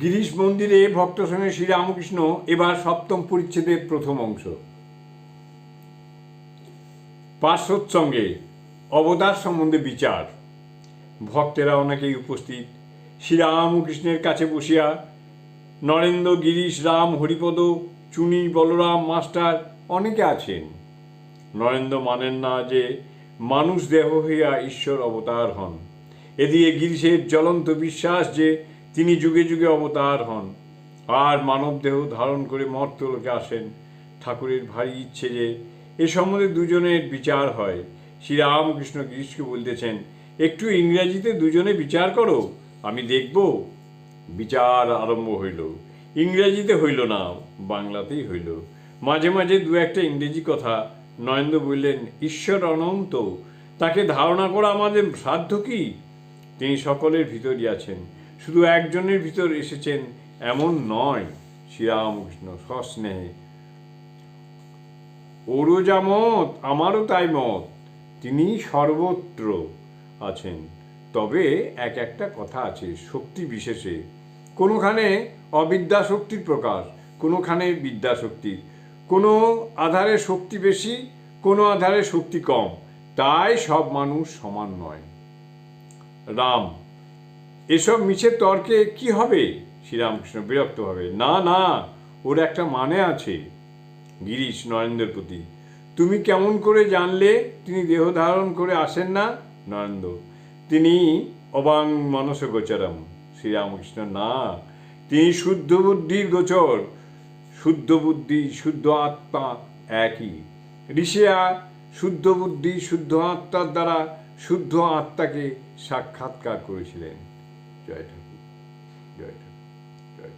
গিরিশ মন্দিরে ভক্ত সঙ্গে শ্রীরামকৃষ্ণ এবার সপ্তম পরিচ্ছেদের প্রথম অংশ। পার্শ্বৎসঙ্গে অবতার সম্বন্ধে বিচার। ভক্তেরা অনেকেই উপস্থিত। শ্রীরামকৃষ্ণের কাছে বসিয়া নরেন্দ্র, গিরিশ, রাম, হরিপদ, চুনি, বলরাম, মাস্টার অনেকে আছেন। নরেন্দ্র মানেন না যে মানুষ দেহ হইয়া ঈশ্বর অবতার হন। এদিকে গিরিশের জ্বলন্ত বিশ্বাস যে তিনি যুগে যুগে অবতার হন। আর মানব দেহ ধারণ করে মর্তলোকে আসেন। ঠাকুরের ভারী ইচ্ছে যে এ সম্বন্ধে দুজনের বিচার হয়। শ্রীরামকৃষ্ণ গিরিশকে বলতেছেন, একটু ইংরেজিতে দুজনে বিচার করো, আমি দেখব। বিচার আরম্ভ হইল। ইংরেজিতে হইল না, বাংলাতেই হইল। মাঝে মাঝে দু একটা ইংরেজি কথা নরেন্দ্র বললেন, ঈশ্বর অনন্ত, তাকে ধারণা করা আমাদের সাধ্য কি? তিনি সকলের ভিতরই আছেন। শুধু একজনের ভিতর এসেছেন এমন নয়, শ্রীরামকৃষ্ণ, সস্নেহে। ওরও যা মত, আমারও তাই মত, তিনি সর্বত্র আছেন। তবে এক একটা কথা আছে, শক্তি বিশেষে। কোনোখানে অবিদ্যা শক্তির প্রকাশ, কোনোখানে বিদ্যা শক্তির কোনো আধারে শক্তি বেশি, কোনো আধারে শক্তি কম, তাই সব মানুষ সমান নয়। রাম এসব মিছে তর্কে কি হবে? শ্রীরামকৃষ্ণ বিরক্ত হবে। না না, ওর একটা মানে আছে। গিরিশ নরেন্দ্রের প্রতি। তুমি কেমন করে জানলে তিনি দেহ ধারণ করে আসেন না, নরেন্দ্র? তিনি অবাং মনস গোচরম। শ্রীরামকৃষ্ণ, না। তিনি শুদ্ধ বুদ্ধির গোচর। শুদ্ধ বুদ্ধি, শুদ্ধ আত্মা একই। ঋষিয়া শুদ্ধ বুদ্ধি, শুদ্ধ আত্মার দ্বারা শুদ্ধ আত্মাকে সাক্ষাৎকার করেছিলেন। जय ठाकुर जय ठाकुर जय